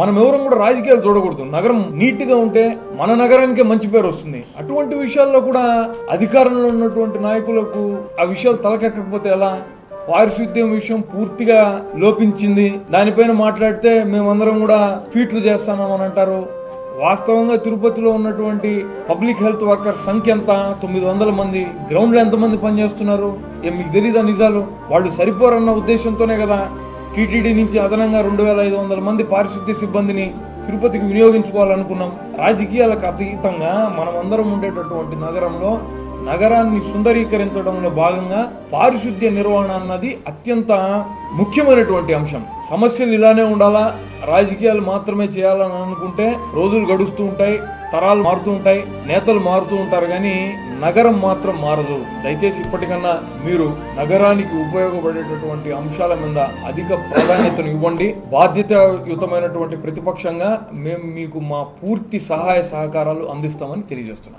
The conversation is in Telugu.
మనం ఎవరం కూడా రాజకీయాలు చూడకూడదు. నగరం నీట్గా ఉంటే మన నగరానికే మంచి పేరు వస్తుంది. అటువంటి విషయాల్లో కూడా అధికారంలో ఉన్నటువంటి నాయకులకు ఆ విషయాలు తలకెక్కకపోతే ఎలా? పారిశుద్ధ్యం విషయం పూర్తిగా లోపించింది. దానిపైన మాట్లాడితే మేమందరం కూడా ఫీట్లు చేస్తామని అంటారు వాస్తవంగా తిరుపతిలో ఉన్నటువంటి పబ్లిక్ హెల్త్ వర్కర్ సంఖ్య ఎంత? తొమ్మిది వందల మంది. గ్రౌండ్లో ఎంతమంది పనిచేస్తున్నారు? ఏం మీకు తెలియదా నిజాలు? వాళ్ళు సరిపోరన్న ఉద్దేశంతోనే కదా టీటీడీ నుంచి అదనంగా రెండు వేల ఐదు వందల మంది పారిశుద్ధ్య సిబ్బందిని తిరుపతికి వినియోగించుకోవాలనుకున్నాం. రాజకీయాలకు అతీతంగా మనమందరం ఉండేటటువంటి నగరంలో నగరాన్ని సుందరీకరించడంలో భాగంగా పారిశుద్ధ్య నిర్వహణ అన్నది అత్యంత ముఖ్యమైనటువంటి అంశం. సమస్యలు ఇలానే ఉండాలా? రాజకీయాలు మాత్రమే చేయాలని అనుకుంటే రోజులు గడుస్తూ ఉంటాయి. తరాలు మారుతూ ఉంటాయి నేతలు మారుతూ ఉంటారు కానీ నగరం మాత్రం మారదు. దయచేసి ఇప్పటికన్నా మీరు నగరానికి ఉపయోగపడేటటువంటి అంశాల మీద అధిక ప్రాధాన్యతను ఇవ్వండి. బాధ్యతయుతమైనటువంటి ప్రతిపక్షంగా మేము మీకు మా పూర్తి సహాయ సహకారాలు అందిస్తామని తెలియజేస్తున్నాను